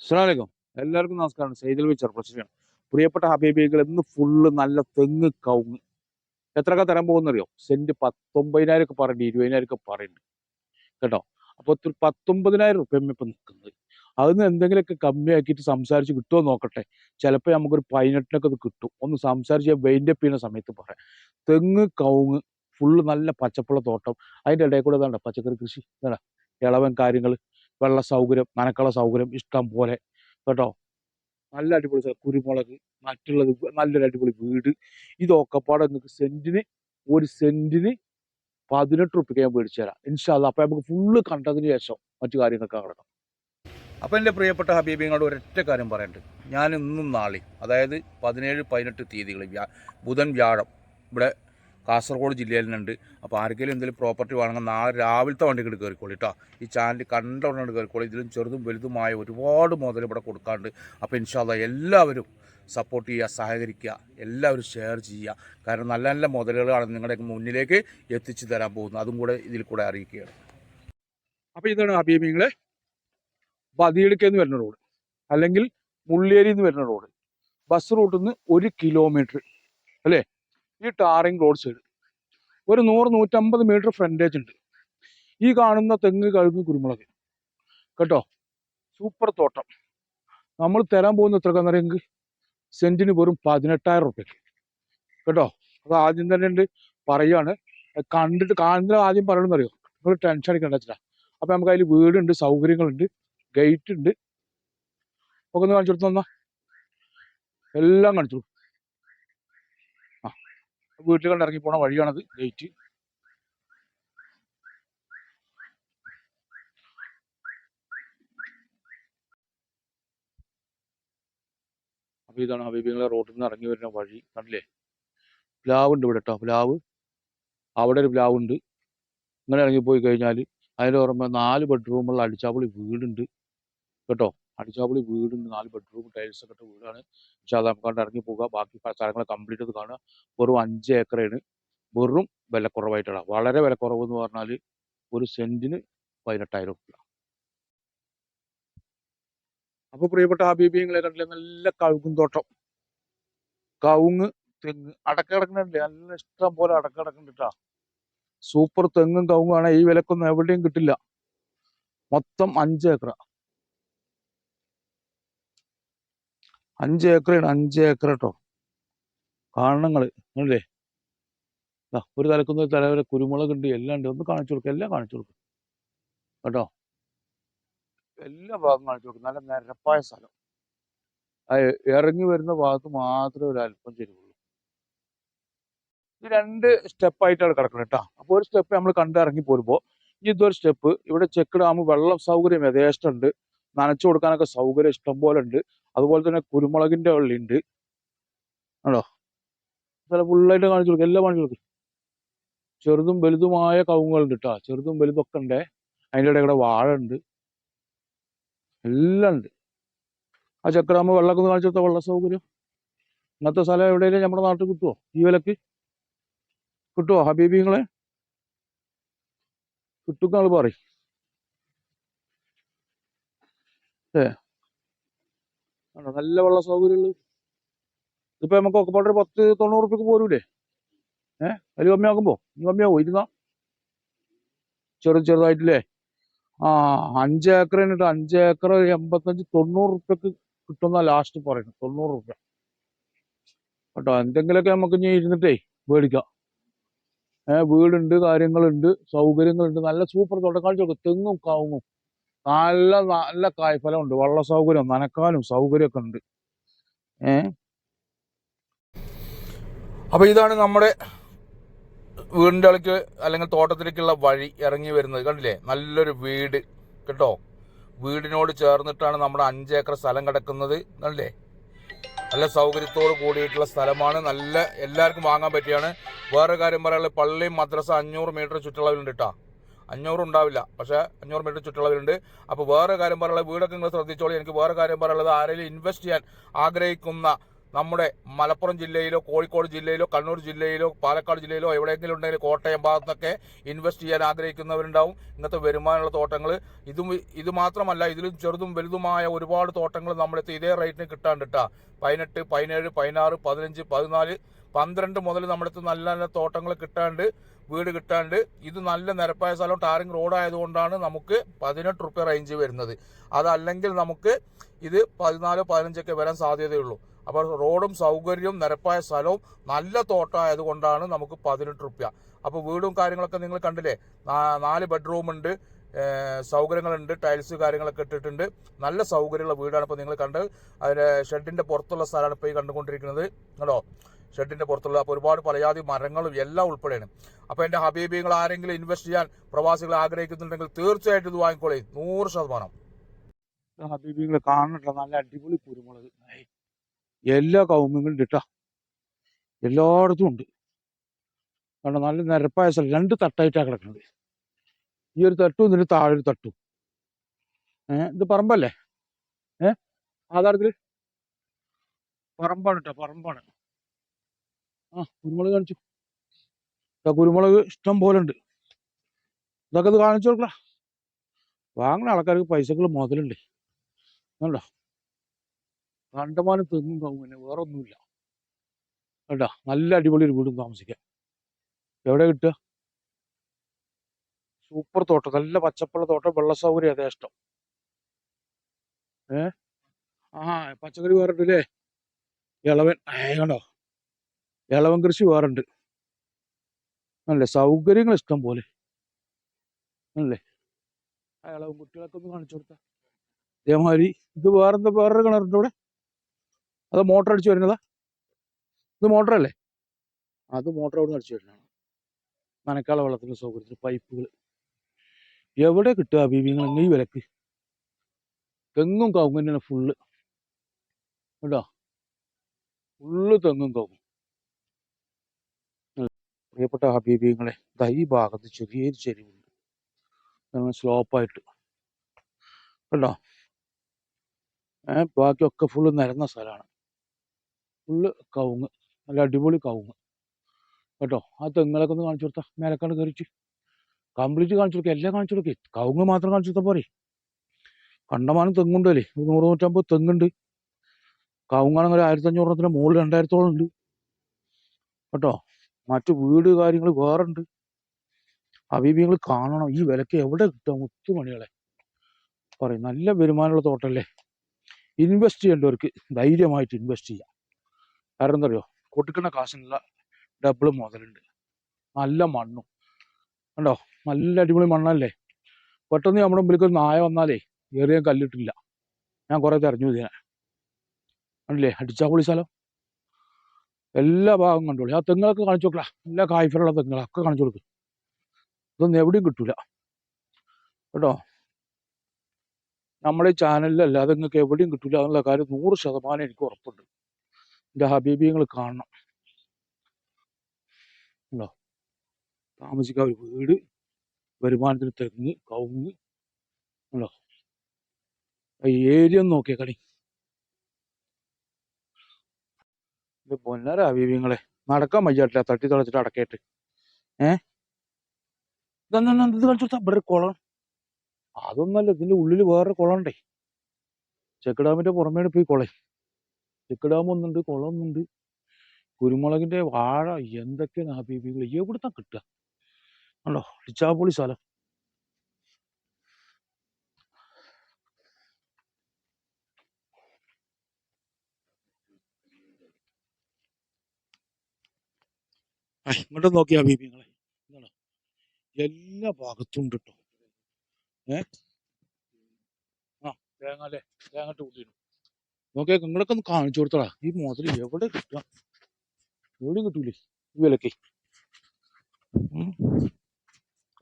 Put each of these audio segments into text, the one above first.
അസ്സലാമലൈക്കും. എല്ലാവർക്കും നമസ്കാരം. സൈദൽ വിച്ചർ പ്രശ്നമാണ് പ്രിയപ്പെട്ട ഹബീബികൾ ഇന്ന് ഫുള്ള് നല്ല തെങ്ങ് കവുങ്ങ്. എത്രയൊക്കെ തരാൻ പോകുന്നറിയോ? സെന്റ് പത്തൊമ്പതിനായിരം ഒക്കെ പറയുന്നുണ്ട് ഇരുപതിനായിരം ഒക്കെ പറയുന്നുണ്ട് കേട്ടോ? അപ്പൊ ഒരു പത്തൊമ്പതിനായിരം റുപ്യ ഇപ്പൊ നിൽക്കുന്നത് അതിന് എന്തെങ്കിലുമൊക്കെ കമ്മിയാക്കിയിട്ട് സംസാരിച്ച് കിട്ടുമോ നോക്കട്ടെ. ചിലപ്പോൾ നമുക്കൊരു പതിനെട്ടിനൊക്കെ അത് കിട്ടും. ഒന്ന് സംസാരിച്ച് വെയിന്റെ ചെയ്യുന്ന സമയത്ത് പറയാം. തെങ്ങ് കവുങ്ങ് ഫുള്ള് നല്ല പച്ചപ്പുള്ള തോട്ടം. അതിന്റെ ഇടയിൽ കൂടെ ഇതാണ്ട പച്ചക്കറി കൃഷി? ഇതാ ഇളവൻ കാര്യങ്ങൾ വെള്ള സൗകര്യം നനക്കള സൗകര്യം ഇഷ്ടം പോലെ. കേട്ടോ? നല്ല അടിപൊളി കുരുമുളക് മറ്റുള്ളത് നല്ലൊരു അടിപൊളി വീട്. ഇതൊക്കെ പാടെ നിങ്ങൾക്ക് സെന്റിന് ഒരു സെന്റിന് പതിനെട്ട് റുപ്യക്ക് ഞാൻ മേടിച്ചു തരാം. ഇൻഷാല്ല അപ്പൊ നമുക്ക് ഫുള്ള് കണ്ടതിന് ശേഷം മറ്റു കാര്യങ്ങളൊക്കെ കിടക്കാം. അപ്പൊ എന്റെ പ്രിയപ്പെട്ട ഹബീബിങ്ങളോട് ഒരൊറ്റ കാര്യം പറയുന്നുണ്ട് ഞാൻ ഇന്നും നാളെയും അതായത് പതിനേഴ് പതിനെട്ട് തീയതികൾ ബുധൻ വ്യാഴം ഇവിടെ കാസർഗോഡ് ജില്ലയിലുണ്ട് അപ്പോൾ ആർക്കെങ്കിലും എന്തെങ്കിലും പ്രോപ്പർട്ടി വേണമെങ്കിൽ നാളെ രാവിലത്തെ വണ്ടികൾ കയറിക്കോളി കേട്ടോ ഈ ചാനൽ കണ്ട ഉടനെ കയറിക്കോളി ഇതിലും ചെറുതും വലുതുമായ ഒരുപാട് മുതൽ ഇവിടെ കൊടുക്കാണ്ട്. അപ്പോൾ ഇൻഷാല്ല എല്ലാവരും സപ്പോർട്ട് ചെയ്യുക സഹകരിക്കുക എല്ലാവരും ഷെയർ ചെയ്യുക. കാരണം നല്ല നല്ല മുതലുകളാണ് നിങ്ങളുടെ മുന്നിലേക്ക് എത്തിച്ചു തരാൻ പോകുന്നത്. അതും കൂടെ ഇതിൽ കൂടെ അറിയിക്കുകയാണ്. അപ്പോൾ ഇതാണ് ഹബീബിങ്ങളെ ബദിയടിക്കെന്ന് വരുന്ന റോഡ് അല്ലെങ്കിൽ മുള്ളേരി എന്ന് വരുന്ന റോഡ് ബസ് റൂട്ടിൽ നിന്ന് ഒരു കിലോമീറ്റർ അല്ലേ? ഈ ടാറിങ് റോഡ് സൈഡ് ഒരു നൂറ് നൂറ്റമ്പത് മീറ്റർ ഫ്രണ്ടേജ് ഉണ്ട്. ഈ കാണുന്ന തെങ്ങ് കഴുക് കുരുമുളക്. കേട്ടോ? സൂപ്പർ തോട്ടം. നമ്മൾ തരാൻ പോകുന്ന എത്ര കന്നറിയെങ്കിൽ സെന്റിന് വെറും പതിനെട്ടായിരം റുപ്യക്ക്. കേട്ടോ? അത് ആദ്യം തന്നെ ഉണ്ട് പറയാണ് കണ്ടിട്ട് കാണുന്ന ആദ്യം പറയണമെന്നറിയോ നിങ്ങൾ ടെൻഷൻ അടിക്കണ്ട വെച്ചാ അപ്പൊ നമുക്ക് അതിൽ വീടുണ്ട് സൗകര്യങ്ങളുണ്ട് ഗേറ്റ് ഉണ്ട്. ഒക്കെ ഒന്ന് കാണിച്ചു കൊടുത്തു തന്നാ എല്ലാം കാണിച്ചു വീട്ടിൽ കണ്ട് ഇറങ്ങി പോണ വഴിയാണത്. ഗേറ്റ് അപ്പൊ ഇതാണ് ഹബീബിങ്ങളെ റോഡിൽ നിന്ന് ഇറങ്ങി വരുന്ന വഴി. കണ്ടില്ലേ? പ്ലാവ് ഉണ്ട് ഇവിടെ കേട്ടോ പ്ലാവ് അവിടെ ഒരു പ്ലാവ് ഉണ്ട്. ഇങ്ങനെ ഇറങ്ങി പോയി കഴിഞ്ഞാൽ അതിന്റെ ഓർമ്മ നാല് ബെഡ്റൂമുള്ള അടിച്ചാപ്പൊളി വീടുണ്ട്. കേട്ടോ? അടിച്ചാപ്പൊളി വീടുണ്ട് നാല് ബെഡ്റൂം ടൈൽസ് ഒക്കെ ഇട്ട വീടാണ്. പക്ഷെ അത് നമുക്ക് ഇറങ്ങി പോകുക ബാക്കി സ്ഥലങ്ങൾ കംപ്ലീറ്റ് ചെയ്ത് കാണുക. വെറും അഞ്ച് ഏക്കറാണ്. വെറും വിലക്കുറവായിട്ടാണ് വളരെ വിലക്കുറവ് എന്ന് പറഞ്ഞാൽ ഒരു സെന്റിന് പതിനെട്ടായിരം രൂപ അപ്പൊ പ്രിയപ്പെട്ട ഹബീബിങ്ങളെ കണ്ടില്ലേ? നല്ല കവുങ്ങും തോട്ടം. കവുങ്ങ് തെങ്ങ് അടക്ക നല്ല ഇഷ്ടം പോലെ അടക്ക കിടക്കുന്നുണ്ട് സൂപ്പർ തെങ്ങും കവുങ്ങാണ് ഈ വിലക്കൊന്നും എവിടെയും കിട്ടില്ല. മൊത്തം അഞ്ച് ഏക്കറ. അഞ്ച് ഏക്കറാണ് അഞ്ച് ഏക്കർ കേട്ടോ. കാണണങ്ങൾ അല്ലേ ഒരു തലക്കുന്ന ഒരു തല വരെ കുരുമുളക് ഉണ്ട് എല്ലാം ഉണ്ട്. ഒന്ന് കാണിച്ചു കൊടുക്കും എല്ലാം കാണിച്ചു കൊടുക്കും. കേട്ടോ? എല്ലാ ഭാഗം കാണിച്ചു കൊടുക്കും. നല്ല നിരപ്പായ സ്ഥലം. ഇറങ്ങി വരുന്ന ഭാഗത്ത് മാത്രമേ ഒരു അല്പം ചെരുവുള്ളൂ. ഇത് രണ്ട് സ്റ്റെപ്പായിട്ടാണ് കിടക്കുന്നത് കേട്ടോ. അപ്പോൾ ഒരു സ്റ്റെപ്പ് നമ്മൾ കണ്ട് ഇറങ്ങി പോരുമ്പോൾ ഇതൊരു സ്റ്റെപ്പ് ഇവിടെ ചെക്ക് ഡാം വെള്ളം സൗകര്യം യഥേഷ്ടമുണ്ട് നനച്ചു കൊടുക്കാനൊക്കെ സൗകര്യം ഇഷ്ടം പോലെ ഉണ്ട്. അതുപോലെ തന്നെ കുരുമുളകിന്റെ വള്ളിയുണ്ട് ആണോ? ചില ഫുള്ളായിട്ട് കാണിച്ചു കൊടുക്കും എല്ലാം കാണിച്ചു കൊടുക്കും. ചെറുതും വലുതുമായ കവുങ്ങുകളുണ്ട് കേട്ടോ ചെറുതും വലുതും ഒക്കെ ഉണ്ട്. അതിന്റെ ഇടയിൽ കൂടെ വാഴ ഉണ്ട്. എല്ലാം ഉണ്ട്. ആ ചക്രാമ വെള്ളമൊക്കെ ഒന്ന് കാണിച്ചു കൊടുത്താൽ വെള്ള സൗകര്യം. ഇന്നത്തെ സ്ഥലം എവിടെയെങ്കിലും നമ്മുടെ നാട്ടിൽ കിട്ടുമോ ഈ വിലക്ക്? കിട്ടുമോ ഹബീബിങ്ങളെ കിട്ടും പറയും. ഏ. ആണോ? നല്ല വെള്ള സൗകര്യമുള്ള ഇപ്പൊ നമുക്ക് ഒക്കെ പാടെ ഒരു പത്ത് തൊണ്ണൂറ് റുപ്യക്ക് പോരൂലേ? ഏഹ് അതിൽ കമ്മിയാക്കുമ്പോ? ഇനി കമ്മിയാവോ? ഇരുന്നാ? ചെറു ചെറുതായിട്ടില്ലേ? ആ അഞ്ച് ഏക്കർ എന്നിട്ട് അഞ്ച് ഏക്കർ എൺപത്തഞ്ച് തൊണ്ണൂറ് റുപ്യക്ക് കിട്ടുന്ന ലാസ്റ്റ് പറയുന്നത്. തൊണ്ണൂറ് റുപ്യ കേട്ടോ? എന്തെങ്കിലുമൊക്കെ നമുക്ക് ഇനി ഇരുന്നിട്ടേ മേടിക്കാം. ഏഹ് വീടുണ്ട് കാര്യങ്ങളുണ്ട് സൗകര്യങ്ങളുണ്ട്. നല്ല സൂപ്പർ കൊടുക്കും. തെങ്ങും കവുങ്ങും. നല്ല നല്ല കായ്ഫലം ഉണ്ട് വെള്ള സൗകര്യം നനക്കാനും സൗകര്യമൊക്കെ ഉണ്ട്. ഏ? അപ്പൊ ഇതാണ് നമ്മുടെ വീടിന്റെ അളിക്ക് അല്ലെങ്കിൽ തോട്ടത്തിലേക്കുള്ള വഴി ഇറങ്ങി വരുന്നത്. കണ്ടില്ലേ? നല്ലൊരു വീട്. കേട്ടോ? വീടിനോട് ചേർന്നിട്ടാണ് നമ്മുടെ അഞ്ചേക്കർ സ്ഥലം കിടക്കുന്നത്. കണ്ടില്ലേ? നല്ല സൗകര്യത്തോട് കൂടിയിട്ടുള്ള സ്ഥലമാണ്. നല്ല എല്ലാവർക്കും വാങ്ങാൻ പറ്റിയാണ്. വേറെ കാര്യം പറയാനുള്ളത് പള്ളിയും മദ്രസ അഞ്ഞൂറ് മീറ്റർ ചുറ്റളവിലുണ്ട് കേട്ടോ അഞ്ഞൂറ് ഉണ്ടാവില്ല. പക്ഷേ അഞ്ഞൂറ് മീറ്റർ ചുറ്റുള്ളവരുണ്ട് അപ്പോൾ വേറെ കാര്യം പറയാനുള്ളത് വീടൊക്കെ നിങ്ങൾ ശ്രദ്ധിച്ചോളൂ. എനിക്ക് വേറെ കാര്യം പറയാനുള്ളത് ആരെങ്കിലും ഇൻവെസ്റ്റ് ചെയ്യാൻ ആഗ്രഹിക്കുന്ന നമ്മുടെ മലപ്പുറം ജില്ലയിലോ കോഴിക്കോട് ജില്ലയിലോ കണ്ണൂർ ജില്ലയിലോ പാലക്കാട് ജില്ലയിലോ എവിടെയെങ്കിലും ഉണ്ടെങ്കിൽ കോട്ടയം ഭാഗത്തൊക്കെ ഇൻവെസ്റ്റ് ചെയ്യാൻ ആഗ്രഹിക്കുന്നവരുണ്ടാവും. ഇന്നത്തെ വരുമാനമുള്ള തോട്ടങ്ങൾ. ഇതും ഇത് മാത്രമല്ല ഇതിലും ചെറുതും വലുതുമായ ഒരുപാട് തോട്ടങ്ങൾ നമ്മുടെ ഇതേ റേറ്റിന് കിട്ടാണ്ടിട്ടാ പതിനെട്ട് പതിനേഴ് പതിനാറ് പതിനഞ്ച് പതിനാല് പന്ത്രണ്ട് മുതൽ നമ്മുടെ നല്ല നല്ല തോട്ടങ്ങൾ കിട്ടാണ്ട് വീട് കിട്ടാണ്ട് ഇത് നല്ല നിരപ്പായ സ്ഥലം ടാറിങ് റോഡ് ആയതുകൊണ്ടാണ് നമുക്ക് പതിനെട്ട് റുപ്യ റേഞ്ച് വരുന്നത്. അതല്ലെങ്കിൽ നമുക്ക് ഇത് പതിനാല് പതിനഞ്ചൊക്കെ വരാൻ സാധ്യതയുള്ളൂ. അപ്പോൾ റോഡും സൗകര്യവും നിരപ്പായ സ്ഥലവും നല്ല തോട്ടം ആയതുകൊണ്ടാണ് നമുക്ക് പതിനെട്ട് റുപ്യ. അപ്പോൾ വീടും കാര്യങ്ങളൊക്കെ നിങ്ങൾ കണ്ടില്ലേ? നാല് ബെഡ്റൂം ഉണ്ട് സൗകര്യങ്ങളുണ്ട് ടൈൽസ് കാര്യങ്ങളൊക്കെ ഇട്ടിട്ടുണ്ട്. നല്ല സൗകര്യമുള്ള വീടാണ് ഇപ്പോൾ നിങ്ങൾ കണ്ടത്. അതിന്റെ ഷെഡിന്റെ പുറത്തുള്ള സ്ഥലമാണ് ഇപ്പോൾ ഈ കണ്ടുകൊണ്ടിരിക്കുന്നത്. കേട്ടോ ഷെഡിന്റെ പുറത്തുള്ള അപ്പോൾ ഒരുപാട് പലയാതി മരങ്ങളും എല്ലാം ഉൾപ്പെടെയാണ്. അപ്പോൾ എന്റെ ഹബീബികൾ ആരെങ്കിലും ഇൻവെസ്റ്റ് ചെയ്യാൻ പ്രവാസികൾ ആഗ്രഹിക്കുന്നുണ്ടെങ്കിൽ തീർച്ചയായിട്ടും ഇത് വാങ്ങിക്കോളേ. നൂറ് ശതമാനം. ഹബീബിങ്ങളെ കാണണ്ട നല്ല അടിപൊളി കുരുമുളക്. എല്ലാ കവുങ്ങുകളും ഇട്ടാ. എല്ലായിടത്തും ഉണ്ട്. കാരണം നല്ല നിരപ്പായ സ്ഥലം. രണ്ട് തട്ടായിട്ടാണ് കിടക്കുന്നത്. ഈ ഒരു തട്ടും ഇതിന് താഴെ ഒരു തട്ടും. ഏഹ് ഇത് പറമ്പല്ലേ? ഏഹ് ആധാരത്തിൽ? പറമ്പാണ് കേട്ടോ പറമ്പാണ്. ആ കുരുമുളക് കാണിച്ചു. കുരുമുളക് ഇഷ്ടം പോലെ ഉണ്ട്. ഇതൊക്കെ ഇത് കാണിച്ചു കൊടുക്കടാ. വാങ്ങുന്ന ആൾക്കാർക്ക് പൈസകൾ മുതലുണ്ട്. കണ്ടോ? കണ്ടമാനം തെങ്ങും കവുങ്ങനെ വേറെ ഒന്നുമില്ല. കേട്ടോ നല്ല അടിപൊളി ഒരു വീടും താമസിക്കാം. എവിടെ കിട്ടുക? സൂപ്പർ തോട്ടം. നല്ല പച്ചപ്പുള്ള തോട്ടം. വെള്ള സൗകര്യം അതേ ഇഷ്ടം. ഏ? ആ പച്ചക്കറി വേറെ ഉണ്ട് ഇളവൻ. കണ്ടോ? ഇളവൻ കൃഷി വേറുണ്ട്. അല്ലേ? സൗകര്യങ്ങൾ ഇഷ്ടം പോലെ. അല്ലേ? ആ ഇളവൻ കുട്ടികളൊക്കെ ഒന്ന് കാണിച്ചു കൊടുത്ത. അതേമാതിരി ഇത് വേറെന്താ വേറൊരു കിണറുണ്ട് ഇവിടെ? അത് മോട്ടർ അടിച്ചു വരുന്നതാ? ഇത് മോട്ടർ അല്ലേ? അത് മോട്ടർ അവിടെ നിന്ന് അടിച്ചു വരുന്നതാണ്. നനക്കാള വെള്ളത്തിന്റെ സൗകര്യത്തിന് പൈപ്പുകൾ എവിടെ കിട്ടുക ബീവിങ്ങൾ ഈ വിലക്ക്? തെങ്ങും കാവും തന്നെയാണ് ഫുള്ള് കേട്ടോ ഫുള്ള് തെങ്ങും ഉം. പ്രിയപ്പെട്ട ഹബീബിങ്ങളെ ദാ ഈ ഭാഗത്ത് ചെറിയൊരു ചെരിവുണ്ട്. സ്ലോപ്പായിട്ട്. കണ്ടോ? ഏ ബാക്കിയൊക്കെ ഫുള്ള് നിരന്ന സ്ഥലമാണ്. ഫുള്ള് കവുങ്ങ് നല്ല അടിപൊളി കവുങ്ങ്. കേട്ടോ? ആ തെങ്ങുകളൊക്കെ ഒന്ന് കാണിച്ചു കൊടുത്ത. മേലക്കാട് കയറിച്ച്. കംപ്ലീറ്റ് കാണിച്ചു കൊടുക്കുക എല്ലാം കാണിച്ചു കൊടുക്കേ. കവുങ്ങ് മാത്രം കാണിച്ചു കൊടുത്താൽ പോരെ. കണ്ടമാനം തെങ്ങുണ്ടല്ലേ ഒരു നൂറ് നൂറ്റമ്പത് തെങ്ങുണ്ട്. കവുങ്ങാണെങ്കിൽ ആയിരത്തി അഞ്ഞൂറത്തിന് മുകളിൽ രണ്ടായിരത്തോളം ഉണ്ട്. കേട്ടോ? മറ്റു വീട് കാര്യങ്ങൾ വേറെ ഉണ്ട് അബീബികൾ കാണണം. ഈ വിലക്ക് എവിടെ കിട്ടുക മുത്തുമണികളെ. പറയും. നല്ല വരുമാനമുള്ള തോട്ടല്ലേ? ഇൻവെസ്റ്റ് ചെയ്യേണ്ടവർക്ക് ധൈര്യമായിട്ട് ഇൻവെസ്റ്റ് ചെയ്യാം. കാരണം എന്താ അറിയോ കൊടുക്കുന്ന കാശിനുള്ള ഡബിൾ മുതലുണ്ട്. നല്ല മണ്ണും. കണ്ടോ? നല്ല അടിപൊളി മണ്ണല്ലേ? പെട്ടെന്ന് നമ്മുടെ മുമ്പിലേക്ക് നായ വന്നാലേ ഏറിയ കല്ലിട്ടില്ല. ഞാൻ കുറെ തെരഞ്ഞു ഇതിനെ അല്ലേ അടിച്ചാ പൊളി സ്ഥലം. എല്ലാ ഭാഗം കണ്ടോളി ആ തെങ്ങുകളൊക്കെ കാണിച്ചു നോക്കലാ എല്ലാ കായ്ഫലുള്ള തെങ്ങുകളൊക്കെ കാണിച്ചു കൊടുക്കും. ഇതൊന്നും എവിടെയും കിട്ടൂല. കേട്ടോ? നമ്മുടെ ഈ ചാനലിലല്ലാതെ നിങ്ങൾക്ക് എവിടെയും കിട്ടൂല എന്നുള്ള കാര്യം നൂറ് ശതമാനം എനിക്ക് ഉറപ്പുണ്ട്. എന്റെ ഹബീബിയങ്ങൾ കാണണം. ഉണ്ടോ? താമസിക്കാൻ ഒരു വീട് വരുമാനത്തിന് തെങ്ങ് കവുങ്ങ് ഉണ്ടോ? ഏരിയ ഒന്ന് നോക്കിയേ കണി ഇത് പൊന്നര ഹബീബിങ്ങളെ നടക്കാൻ വയ്യാട്ടില്ല. തട്ടി തളച്ചിട്ട് അടക്കേട്ട്. ഏ? ഇതെന്നാ ഇവിടെ കുളം. അതൊന്നല്ല ഇതിന്റെ ഉള്ളിൽ വേറെ കുളമുണ്ടേ. ചെക്ക് ഡാമിന്റെ പുറമേണ് ഈ കുളം. ചെക്ക് ഡാം ഒന്നുണ്ട് കുളം ഒന്നുണ്ട്. കുരുമുളകിന്റെ വാഴ എന്തൊക്കെയാണ് ഹബീബികൾ എവിടുന്നാ കിട്ടുക? ആണോ ഇച്ചാപ്പൊളി സ്ഥലം. ഇങ്ങോട്ട് നോക്കിയാ ഹബീബിങ്ങളെ എന്താണ് എല്ലാ ഭാഗത്തും ഉണ്ട് കേട്ടോ ഏ? ആ തേങ്ങ അല്ലേ തേങ്ങ ഇട്ട് കൂട്ടിയിരുന്നു നിങ്ങളൊക്കെ ഒന്ന് കാണിച്ചു കൊടുത്തടാ. ഈ മോതിരി എവിടെ കിട്ടുക എവിടെയും കിട്ടൂലേ? ഈ വിലക്കേ.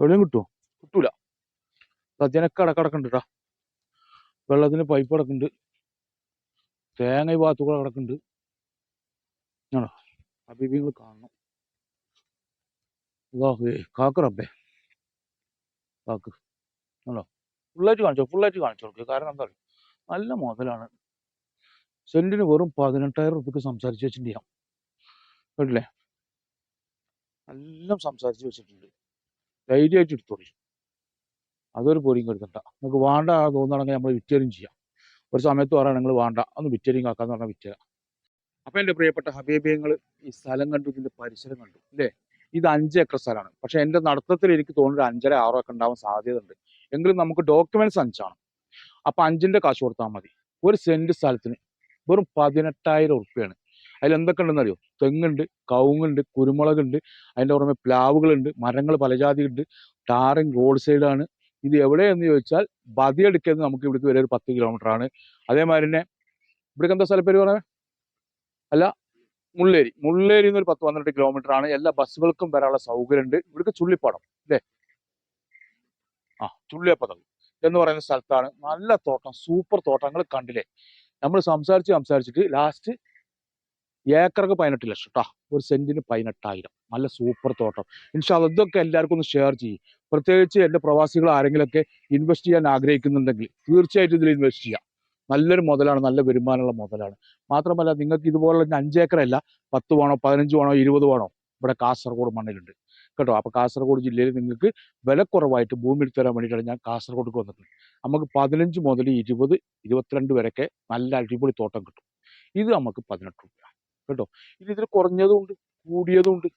എവിടെയും കിട്ടുമോ കിട്ടൂല. സദ്യനൊക്കെ അടക്കടക്കുന്നുണ്ട് കേട്ടോ വെള്ളത്തിന് പൈപ്പ് അടക്കുന്നുണ്ട്. തേങ്ങ ഈ ഭാഗത്തുകൂടെ കിടക്കുന്നുണ്ട് ആണോ? അബീബിങ്ങൾ കാണണം. കാക്ക് റബ്ബേ കാക്ക് ആണോ ഫുള്ളായിട്ട് കാണിച്ചോ ഫുള്ളായിട്ട് കാണിച്ചു കൊടുക്കുക കാരണം എന്താ പറയുക നല്ല മുതലാണ് സെന്റിന് വെറും പതിനെട്ടായിരം റുപ്യക്ക് സംസാരിച്ച് വെച്ചിട്ടുണ്ട് ഞാൻ കേട്ടില്ലേ? എല്ലാം സംസാരിച്ച് വെച്ചിട്ടുണ്ട്. ധൈര്യമായിട്ട് എടുത്തോളി അതൊരു പൊടിയും കെടുക്കണ്ട. നമുക്ക് വേണ്ട തോന്നുകയാണെങ്കിൽ നമ്മൾ വിറ്റേരും ചെയ്യാം. ഒരു സമയത്ത് പറയാം നിങ്ങൾ വേണ്ട. ഒന്ന് വിറ്റേരിങ് ആക്കാന്ന് പറഞ്ഞാൽ വിറ്റേരാം. അപ്പം എന്റെ പ്രിയപ്പെട്ട ഹബീബിയങ്ങൾ ഈ സ്ഥലം കണ്ടു ഇതിന്റെ പരിസരം കണ്ടു അല്ലേ? ഇത് അഞ്ച് ഏക്കർ സ്ഥലമാണ്. പക്ഷെ എന്റെ നടത്തത്തിൽ എനിക്ക് തോന്നുന്നു അഞ്ചര ആറോ ഒക്കെ ഉണ്ടാവാൻ സാധ്യതയുണ്ട്. എങ്കിലും നമുക്ക് ഡോക്യുമെന്റ്സ് അഞ്ചാണ്. അപ്പൊ അഞ്ചിന്റെ കാശ് കൊടുത്താൽ മതി. ഒരു സെന്റ് സ്ഥലത്തിന് വെറും പതിനെട്ടായിരം ഉറുപ്പ്യാണ്. അതിൽ എന്തൊക്കെ ഉണ്ടെന്ന് അറിയോ? തെങ്ങുണ്ട് കവുങ്ങുണ്ട് കുരുമുളകുണ്ട് അതിന്റെ പുറമെ പ്ലാവുകളുണ്ട് മരങ്ങൾ പലജാതി ഉണ്ട് ടാറിങ് റോഡ് സൈഡാണ്. ഇത് എവിടെയെന്ന് ചോദിച്ചാൽ ബദിയെടുക്കുന്നത് നമുക്ക് ഇവിടേക്ക് വരെ ഒരു പത്ത് കിലോമീറ്റർ ആണ്. അതേമാതിരി തന്നെ ഇവിടേക്ക് എന്താ സ്ഥലപ്പേര് പറയാ അല്ല മുള്ളേരി. മുള്ളേരി നിന്ന് ഒരു പത്ത് പന്ത്രണ്ട് കിലോമീറ്റർ ആണ് എല്ലാ ബസ്സുകൾക്കും വരാനുള്ള സൗകര്യം ഉണ്ട് ഇവിടേക്ക് ചുള്ളിപ്പാടം അല്ലേ ആ ചുള്ളിയപ്പതം എന്ന് പറയുന്ന സ്ഥലത്താണ്. നല്ല തോട്ടം സൂപ്പർ തോട്ടങ്ങൾ കണ്ടില്ലേ? നമ്മൾ സംസാരിച്ച് സംസാരിച്ചിട്ട് ലാസ്റ്റ് ഏക്കർക്ക് പതിനെട്ട് ലക്ഷം കേട്ടോ ഒരു സെന്റിന് പതിനെട്ടായിരം. നല്ല സൂപ്പർ തോട്ടം. ഇൻഷാ ഇതൊക്കെ എല്ലാവർക്കും ഒന്ന് ഷെയർ ചെയ്യും. പ്രത്യേകിച്ച് എന്റെ പ്രവാസികൾ ആരെങ്കിലുമൊക്കെ ഇൻവെസ്റ്റ് ചെയ്യാൻ ആഗ്രഹിക്കുന്നുണ്ടെങ്കിൽ തീർച്ചയായിട്ടും ഇതിൽ ഇൻവെസ്റ്റ് ചെയ്യാം. നല്ലൊരു മുതലാണ് നല്ല വരുമാനമുള്ള മുതലാണ്. മാത്രമല്ല നിങ്ങൾക്ക് ഇതുപോലുള്ള അഞ്ച് ഏക്കറല്ല പത്ത് വേണോ പതിനഞ്ച് വേണോ ഇരുപത് വേണോ ഇവിടെ കാസർഗോഡ് മണ്ണിലുണ്ട്. കേട്ടോ? അപ്പോൾ കാസർഗോഡ് ജില്ലയിൽ നിങ്ങൾക്ക് വില കുറവായിട്ട് ഭൂമി എടുത്തു തരാൻ വേണ്ടിയിട്ടാണ് ഞാൻ കാസർഗോഡ് വന്നിട്ടുള്ളത്. നമുക്ക് പതിനഞ്ച് മുതൽ ഇരുപത് ഇരുപത്തിരണ്ട് വരെയൊക്കെ നല്ല അടിപൊളി തോട്ടം കിട്ടും. ഇത് നമുക്ക് പതിനെട്ട് രൂപ കേട്ടോ? ഇനി ഇതിൽ കുറഞ്ഞതും ഉണ്ട് കൂടിയതും ഉണ്ട്.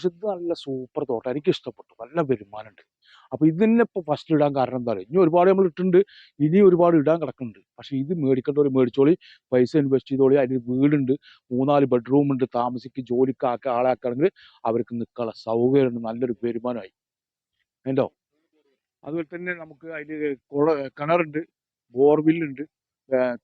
പക്ഷെ ഇത് നല്ല സൂപ്പർ തോട്ടം. എനിക്ക് ഇഷ്ടപ്പെട്ടു നല്ല വരുമാനമുണ്ട്. അപ്പൊ ഇതിനെ ഇപ്പൊ ഫസ്റ്റ് ഇടാൻ കാരണം എന്താ പറയുക ഇനി ഒരുപാട് നമ്മൾ ഇട്ടിട്ടുണ്ട്. ഇനി ഒരുപാട് ഇടാൻ കിടക്കുന്നുണ്ട്. പക്ഷെ ഇത് മേടിക്കേണ്ടവർ മേടിച്ചോളി. പൈസ ഇൻവെസ്റ്റ് ചെയ്തോളി. അതിന് വീടുണ്ട്. മൂന്നാൽ ബെഡ്റൂം ഉണ്ട്. താമസിക്ക് ജോലിക്ക് ആക്ക ആളാക്കുകയാണെങ്കിൽ അവർക്ക് നിൽക്കാനുള്ള സൗകര്യമുണ്ട്. നല്ലൊരു വരുമാനമായി. എന്തോ അതുപോലെ തന്നെ നമുക്ക് അതിൽ കുള കിണറുണ്ട്. ബോർവില്ലുണ്ട്.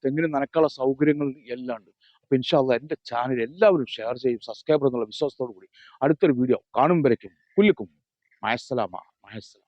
തെങ്ങിന് നനക്കാനുള്ള സൗകര്യങ്ങൾ എല്ലാം ഉണ്ട്. അപ്പൊ ഇൻഷാല്ല എന്റെ ചാനൽ എല്ലാവരും ഷെയർ ചെയ്യും സബ്സ്ക്രൈബർ എന്നുള്ള വിശ്വാസത്തോടു കൂടി അടുത്തൊരു വീഡിയോ കാണും വരയ്ക്കും. കുല്ലിക്കും മയസ്സലാമ. മയസ്സലാം.